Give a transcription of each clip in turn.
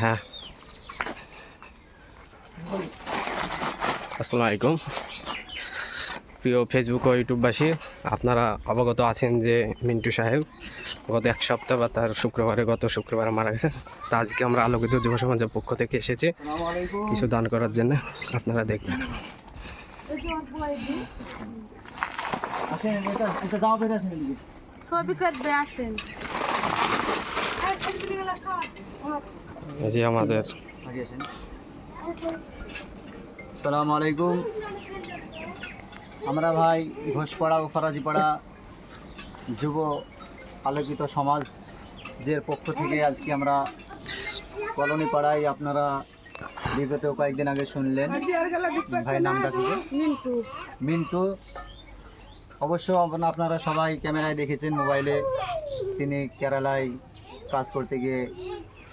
হ্যাঁ। আসসালামু আলাইকুম প্রিয় ফেসবুক ও ইউটিউববাসী আপনারা অবগত আছেন যে মিন্টু সাহেব গত এক সপ্তাহ বা তার শুক্রবারে গত শুক্রবারে মারা গেছে তা আজকে আমরা আলোকিত যুব সমাজের পক্ষ থেকে এসেছি। কিছু দান করার জন্য আপনারা দেখবেন। আসেন এটা এটা জামা পরে আসেন এদিকে। ছবি করবে আসেন। এই আমাদের। সালাম আলাইকুম আমরা ভাই ঘোষপাড়া ও ফরাজিপাড়া যুব আলোকিত সমাজ যে পক্ষ থেকে আজকে আমরা কলোনি পাড়ায় আপনারা বিগত কয়েকদিন আগে শুনলেন। ভাই নামটা কি? মিন্টু। মিন্টু। অবশ্য আপনারা সবাই ক্যামেরায় দেখেছেন মোবাইলে। তিনি কেরালায় কাজ করতে গিয়ে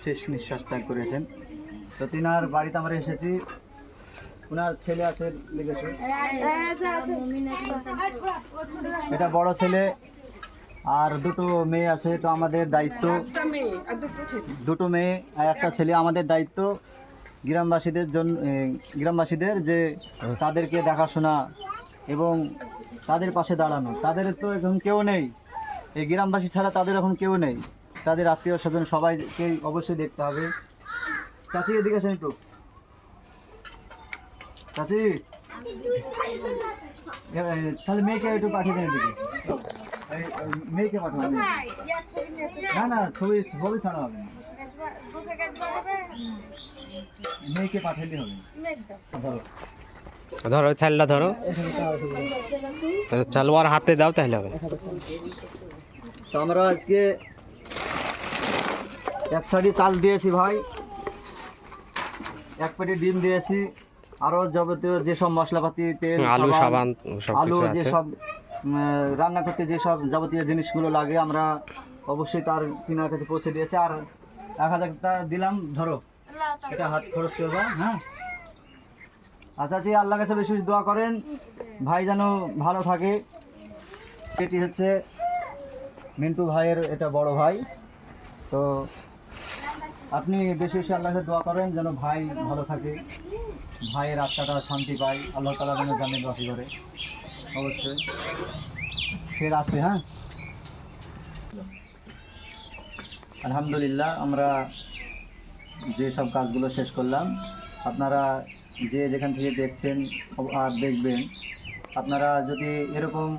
শেষ নিঃশ্বাস ত্যাগ করেছেন। তো তিনার বাড়িতে আমরা এসেছি। ওনার ছেলে আছে লিখেছে এটা বড় ছেলে আর দুটো মেয়ে আছে, তো আমাদের দায়িত্ব। দুটো মেয়ে আর একটা ছেলে। আমাদের দায়িত্ব গ্রামবাসীদের জন্য গ্রামবাসীদের যে তাদেরকে দেখাশোনা এবং তাদের পাশে দাঁড়ানো। তাদের তো এখন কেউ নেই। এই গ্রামবাসী ছাড়া তাদের এখন কেউ নেই। তাদের আত্মীয় স্বজন সবাইকে অবশ্যই দেখতে হবে। চাচি এদিকে আসেন একটু। চাচি? তাহলে মেয়েকে একটু পাঠিয়ে দেন এদিকে। মেয়েকে পাঠাবেন না না ছবি ছবি ছাড়া হবে মেয়েকে পাঠালে হবে। ধরো। ধরো ছাইলটা ধরো। চালু আর হাতে দাও তাহলে হবে। তো আমরা আজকে এক সাইডে চাল দিয়েছি ভাই। এক পেটি ডিম দিয়েছি। আরও যাবতীয় যেসব মশলাপাতি তেল আলু সাবান আলু যেসব রান্না করতে যেসব যাবতীয় জিনিসগুলো লাগে আমরা অবশ্যই তার তিনার কাছে পৌঁছে দিয়েছি। আর এক হাজার টাকা দিলাম ধরো। এটা হাত খরচ করবা হ্যাঁ? আচ্ছা জি আল্লাহ কাছে বেশি বেশি দোয়া করেন। ভাই যেন ভালো থাকে। এটি হচ্ছে মিন্টু ভাইয়ের এটা বড় ভাই। তো আপনি বেশি বেশি আল্লাহ দোয়া করেন যেন ভাই ভালো থাকে। ভাইয়ের আত্মাটা শান্তি পায়, আল্লাহ তালা যেন জামিন বাসি করে। অবশ্যই। ফের আসবে হ্যাঁ? আলহামদুলিল্লাহ, আমরা যে সব কাজগুলো শেষ করলাম। আপনারা যে যেখান থেকে দেখছেন আর দেখবেন, আপনারা যদি এরকম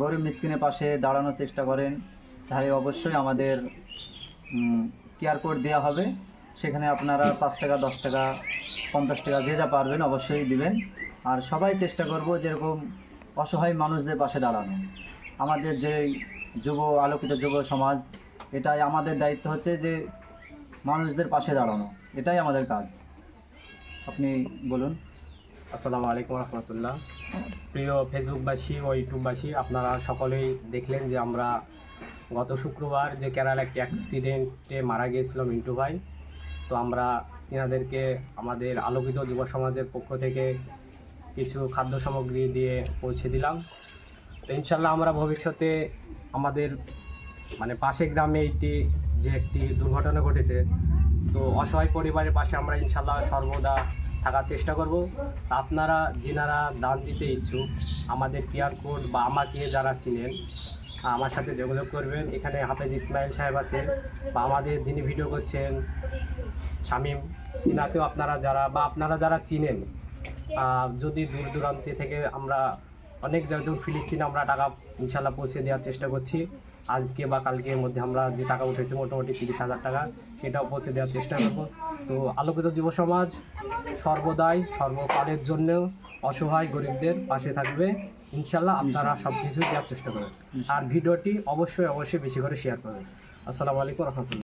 গরিব মিসকিনের পাশে দাঁড়ানোর চেষ্টা করেন, তাহলে অবশ্যই আমাদের কেয়ার কোড দেওয়া হবে। সেখানে আপনারা পাঁচ টাকা, দশ টাকা, পঞ্চাশ টাকা যে যা পারবেন অবশ্যই দিবেন। আর সবাই চেষ্টা করব যেরকম অসহায় মানুষদের পাশে দাঁড়ানো। আমাদের যে যুব, আলোকিত যুব সমাজ, এটাই আমাদের দায়িত্ব হচ্ছে যে মানুষদের পাশে দাঁড়ানো। এটাই আমাদের কাজ। আপনি বলুন। আসসালামু আলাইকুম রহমতুল্লাহ। প্রিয় ফেসবুকবাসী ও ইউটিউববাসী আপনারা সকলেই দেখলেন যে আমরা গত শুক্রবার যে কেরালা একটি অ্যাক্সিডেন্টে মারা গিয়েছিল মিন্টু ভাই, তো আমরা তিনাদেরকে আমাদের আলোকিত যুব সমাজের পক্ষ থেকে কিছু খাদ্য সামগ্রী দিয়ে পৌঁছে দিলাম। তো ইনশাল্লাহ আমরা ভবিষ্যতে আমাদের মানে পাশে গ্রামে একটি যে একটি দুর্ঘটনা ঘটেছে, তো অসহায় পরিবারের পাশে আমরা ইনশাল্লাহ সর্বদা থাকার চেষ্টা করব। আপনারা, যিনারা দান দিতে ইচ্ছুক, আমাদের কিউআর কোড বা আমাকে যারা চিনেন আমার সাথে যোগাযোগ করবেন। এখানে হাফেজ ইসমাইল সাহেব আছে বা আমাদের যিনি ভিডিও করছেন, শামীম তিনাকেও আপনারা যারা বা আপনারা যারা চিনেন যদি দূর দূরান্তে থেকে আমরা অনেক যেমন ফিলিস্তিনে আমরা টাকা ইনশাল্লাহ পৌঁছে দেওয়ার চেষ্টা করছি। আজকে বা কালকের মধ্যে আমরা যে টাকা উঠেছে মোটামুটি তিরিশ হাজার টাকা, সেটাও পৌঁছে দেওয়ার চেষ্টা করব। তো আলোকিত যুব সমাজ সর্বদাই, সর্বকালের জন্য অসহায় গরিবদের পাশে থাকবে। ইনশাল্লাহ আপনারা সব কিছু দেওয়ার চেষ্টা করবেন। আর ভিডিওটি অবশ্যই অবশ্যই বেশি করে শেয়ার করবেন। আসসালামু আলাইকুম রহমতুল্লাহ।